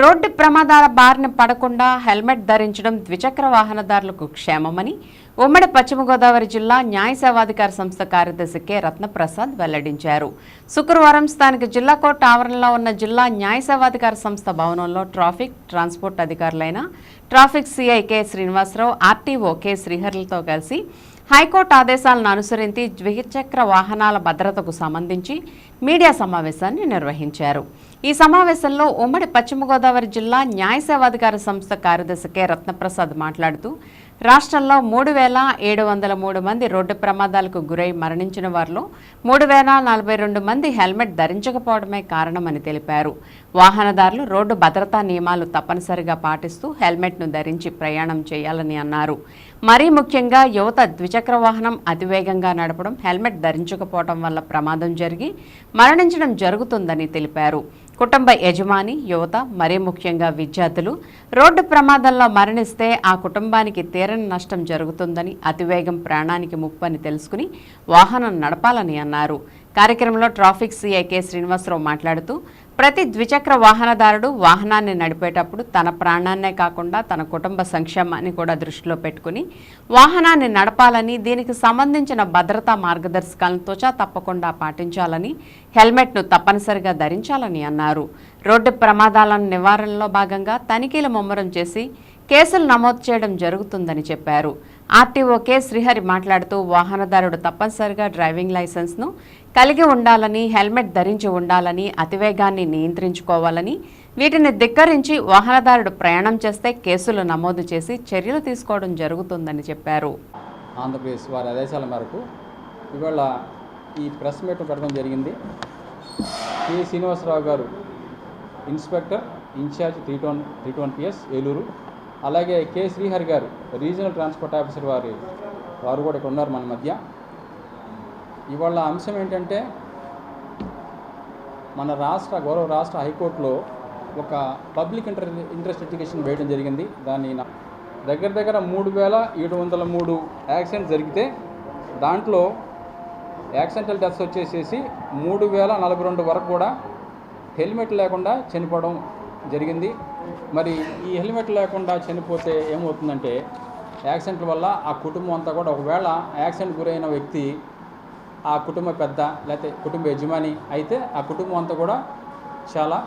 Road ప్రమాదాల బారిన పడకుండా హెల్మెట్ ధరించడం ద్విచక్ర వాహనదారులకు క్షేమమని ఉమ్మడి పశ్చిమ గోదావరి జిల్లా న్యాయ సేవాధికార సంస్థ కార్యదర్శి కె. రత్నప్రసాద్ వెల్లడించారు. శుక్రవారం స్థానిక జిల్లా కోర్టు ఆవరణలో ఉన్న జిల్లా న్యాయ సేవాధికార సంస్థ భవనంలో traffic transport అధికారులైన traffic CI K. Srinivasarao RTO K. శ్రీహర్లతో కలిసి హైకోర్టు ఆదేశాలను అనుసరించి ద్విచక్ర వాహనాల భద్రతకు సంబంధించి మీడియా సమావేశాన్ని నిర్వహించారు. ఈ సమావేశంలో ఉమ్మడి పశ్చిమ గోదావరి జిల్లా న్యాయ సేవాధికార సంస్థ కార్యదర్శి కె. రత్నప్రసాద్ మాట్లాడుతూ రాష్ట్రంలో మూడు వేల ఏడు వందల మూడు మంది రోడ్డు ప్రమాదాలకు గురై మరణించిన వారిలో మూడు వేల నలభై రెండు మంది హెల్మెట్ ధరించకపోవడమే కారణమని తెలిపారు. వాహనదారులు రోడ్డు భద్రతా నియమాలు తప్పనిసరిగా పాటిస్తూ హెల్మెట్ను ధరించి ప్రయాణం చేయాలని అన్నారు. మరీ ముఖ్యంగా యువత ద్విచక్ర వాహనం అతివేగంగా నడపడం హెల్మెట్ ధరించకపోవడం వల్ల ప్రమాదం జరిగి మరణించడం జరుగుతుందని తెలిపారు. కుటుంబ యజమాని యువత మరీ ముఖ్యంగా విద్యార్థులు రోడ్డు ప్రమాదంలో మరణిస్తే ఆ కుటుంబానికి తీరని నష్టం జరుగుతుందని అతివేగం ప్రాణానికి ముప్పని తెలుసుకుని వాహనం నడపాలని అన్నారు. కార్యక్రమంలో ట్రాఫిక్ సీఐ కె శ్రీనివాసరావు మాట్లాడుతూ ప్రతి ద్విచక్ర వాహనదారుడు వాహనాన్ని నడిపేటప్పుడు తన ప్రాణాన్నే కాకుండా తన కుటుంబ సంక్షేమాన్ని కూడా దృష్టిలో పెట్టుకుని వాహనాన్ని నడపాలని దీనికి సంబంధించిన భద్రతా మార్గదర్శకాలను త్వచా తప్పకుండా పాటించాలని హెల్మెట్ను తప్పనిసరిగా ధరించాలని అన్నారు. రోడ్డు ప్రమాదాలను నివారణలో భాగంగా తనిఖీలు ముమ్మరం చేసి కేసులు నమోదు చేయడం జరుగుతుందని చెప్పారు. ఆర్టీఓ కె శ్రీహరి మాట్లాడుతూ వాహనదారుడు తప్పనిసరిగా డ్రైవింగ్ లైసెన్స్ను కలిగి ఉండాలని హెల్మెట్ ధరించి ఉండాలని అతివేగాన్ని నియంత్రించుకోవాలని వీటిని ధిక్కరించి వాహనదారుడు ప్రయాణం చేస్తే కేసులు నమోదు చేసి చర్యలు తీసుకోవడం జరుగుతుందని చెప్పారు. ఆంధ్రప్రదేశ్ వారి ఆదేశాల మేరకు ఇవాళ ఈ ప్రెస్ మీట్ పెట్టడం జరిగింది. కె శ్రీనివాసరావు గారు inspector incharge three town three town PS Eluru అలాగే కె. శ్రీహరి గారు రీజనల్ ట్రాన్స్పోర్ట్ ఆఫీసర్ వారి వారు కూడా ఇక్కడ ఉన్నారు మన మధ్య. ఇవాళ అంశం ఏంటంటే మన రాష్ట్ర గౌరవ రాష్ట్ర హైకోర్టులో ఒక పబ్లిక్ ఇంటర్ ఇంట్రెస్ట్ ఎడ్యుకేషన్ వేయడం జరిగింది. దాన్ని దగ్గర దగ్గర మూడు వేల ఏడు వందల మూడు యాక్సిడెంట్ జరిగితే దాంట్లో యాక్సిడెంటల్ డెత్స్ వచ్చేసేసి మూడు వేల నలభై రెండు వరకు కూడా హెల్మెట్ లేకుండా చనిపోవడం జరిగింది. మరి ఈ హెల్మెట్ లేకుండా చనిపోతే ఏమవుతుందంటే యాక్సిడెంట్ వల్ల ఆ కుటుంబం అంతా కూడా ఒకవేళ యాక్సిడెంట్ గురైన వ్యక్తి ఆ కుటుంబ పెద్ద లేకపోతే కుటుంబ యజమాని అయితే ఆ కుటుంబం అంతా కూడా చాలా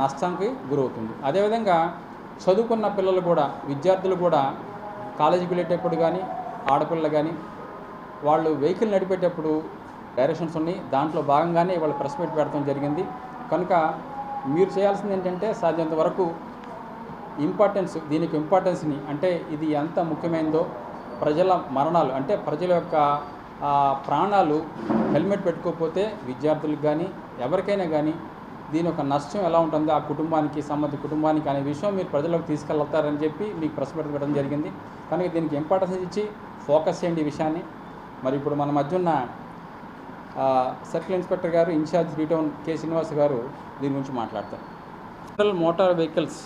నష్టానికి గురవుతుంది. అదేవిధంగా చదువుకున్న పిల్లలు కూడా విద్యార్థులు కూడా కాలేజీకి వెళ్ళేటప్పుడు కానీ ఆడపిల్లలు కానీ వాళ్ళు వెహికల్ నడిపేటప్పుడు డైరెక్షన్స్ ఉన్నాయి. దాంట్లో భాగంగానే వాళ్ళు ప్రెస్ మీట్ పెడతాం జరిగింది. కనుక మీరు చేయాల్సింది ఏంటంటే సాధ్యంత వరకు ఇంపార్టెన్స్ దీనికి ఇంపార్టెన్స్ని అంటే ఇది ఎంత ముఖ్యమైనదో ప్రజల మరణాలు అంటే ప్రజల యొక్క ప్రాణాలు హెల్మెట్ పెట్టుకోకపోతే విద్యార్థులకు కానీ ఎవరికైనా కానీ దీని యొక్క నష్టం ఎలా ఉంటుంది ఆ కుటుంబానికి సంబంధిత కుటుంబానికి అనే విషయం మీరు ప్రజలకు తీసుకెళ్తారని చెప్పి మీకు ప్రెస్ పెట్టడం జరిగింది. కనుక దీనికి ఇంపార్టెన్స్ ఇచ్చి ఫోకస్ చేయండి ఈ విషయాన్ని. మరి ఇప్పుడు మన మధ్య ఉన్న సర్కిల్ ఇన్స్పెక్టర్ గారు incharge B town K Srinivas గారు దీని గురించి మాట్లాడతారు. General motor vehicles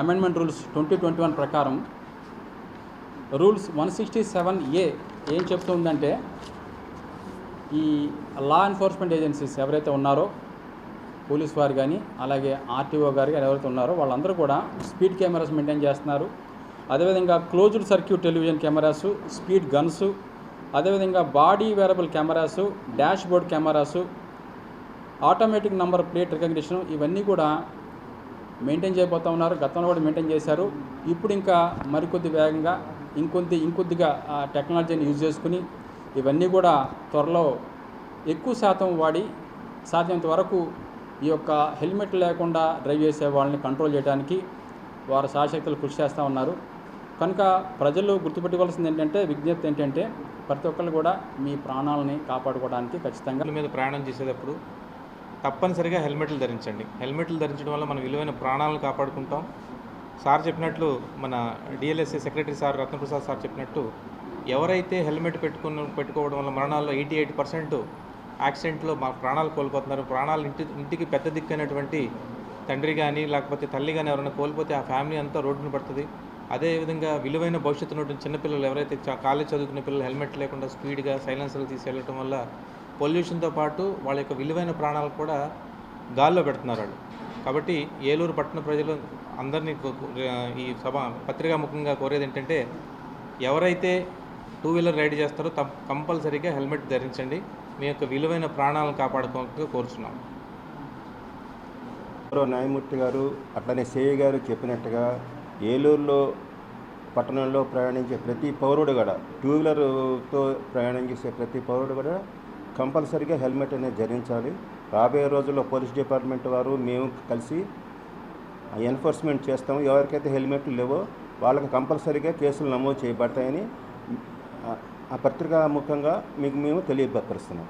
amendment rules twenty twenty one ప్రకారం rules one sixty seven A ఏం చెప్తుందంటే ఈ లా ఎన్ఫోర్స్మెంట్ ఏజెన్సీస్ ఎవరైతే ఉన్నారో పోలీస్ వారు కానీ అలాగే ఆర్టీఓ గారు కానీ ఎవరైతే ఉన్నారో వాళ్ళందరూ కూడా స్పీడ్ కెమెరాస్ మెయింటైన్ చేస్తున్నారు. అదేవిధంగా closed circuit television cameras speed guns అదేవిధంగా body wearable cameras dash board cameras automatic number plate recognition ఇవన్నీ కూడా మెయింటైన్ చేయబోతూ ఉన్నారు. గతంలో కూడా మెయింటైన్ చేశారు. ఇప్పుడు ఇంకా మరికొద్ది వేగంగా ఇంకొద్ది ఇంకొద్దిగా ఆ టెక్నాలజీని యూజ్ చేసుకుని ఇవన్నీ కూడా త్వరలో ఎక్కువ శాతం వాడి సాధ్యమైనంత వరకు ఈ యొక్క హెల్మెట్ లేకుండా డ్రైవ్ చేసే వాళ్ళని కంట్రోల్ చేయడానికి వారు శాశక్తులు కృషి చేస్తూ ఉన్నారు. కనుక ప్రజలు గుర్తుపెట్టుకోవాల్సింది ఏంటంటే విజ్ఞప్తి ఏంటంటే ప్రతి ఒక్కరు కూడా మీ ప్రాణాలని కాపాడుకోవడానికి ఖచ్చితంగా మీద ప్రయాణం చేసేటప్పుడు తప్పనిసరిగా హెల్మెట్లు ధరించండి. హెల్మెట్లు ధరించడం వల్ల మనం విలువైన ప్రాణాలను కాపాడుకుంటాం. సార్ చెప్పినట్లు మన DLSA secretary sir Ratnaprasad sir చెప్పినట్టు ఎవరైతే హెల్మెట్ పెట్టుకున్న పెట్టుకోవడం వల్ల మరణాల్లో ఎయిటీ ఎయిట్ పర్సెంట్ యాక్సిడెంట్లో మా ప్రాణాలు కోల్పోతున్నారు. ప్రాణాలు ఇంటి ఇంటికి పెద్ద దిక్కైనటువంటి తండ్రి కానీ లేకపోతే తల్లి కానీ ఎవరైనా కోల్పోతే ఆ ఫ్యామిలీ అంతా రోడ్డును పడుతుంది. అదేవిధంగా విలువైన భవిష్యత్తు ఉన్నటువంటి చిన్నపిల్లలు ఎవరైతే కాలేజ్ చదువుకునే పిల్లలు హెల్మెట్ లేకుండా స్పీడ్గా సైలెన్సర్లు తీసుకెళ్ళటం వల్ల పొల్యూషన్తో పాటు వాళ్ళ యొక్క విలువైన ప్రాణాలు కూడా గాల్లో పెడుతున్నారు వాళ్ళు. కాబట్టి ఏలూరు పట్టణ ప్రజలు అందరినీ ఈ సభ పత్రికా ముఖంగా కోరేది ఏంటంటే ఎవరైతే టూ వీలర్ రైడ్ చేస్తారో తప్ కంపల్సరీగా హెల్మెట్ ధరించండి. మీ యొక్క విలువైన ప్రాణాలను కాపాడుకోవాలని కోరుచున్నాం. న్యాయమూర్తి గారు అట్లనే సేయ గారు చెప్పినట్టుగా ఏలూరులో పట్టణంలో ప్రయాణించే ప్రతి పౌరుడు కూడా టూ వీలర్తో ప్రయాణం చేసే ప్రతి పౌరుడు కూడా కంపల్సరీగా హెల్మెట్ అనేది ధరించాలి. రాబోయే రోజుల్లో పోలీస్ డిపార్ట్మెంట్ వారు మేము కలిసి ఎన్ఫోర్స్మెంట్ చేస్తాము. ఎవరికైతే హెల్మెట్లు లేవో వాళ్ళకి కంపల్సరీగా కేసులు నమోదు చేయబడతాయని ఆ- ఆ పత్రికా ముఖంగా మీకు మేము తెలియపరుస్తున్నాం.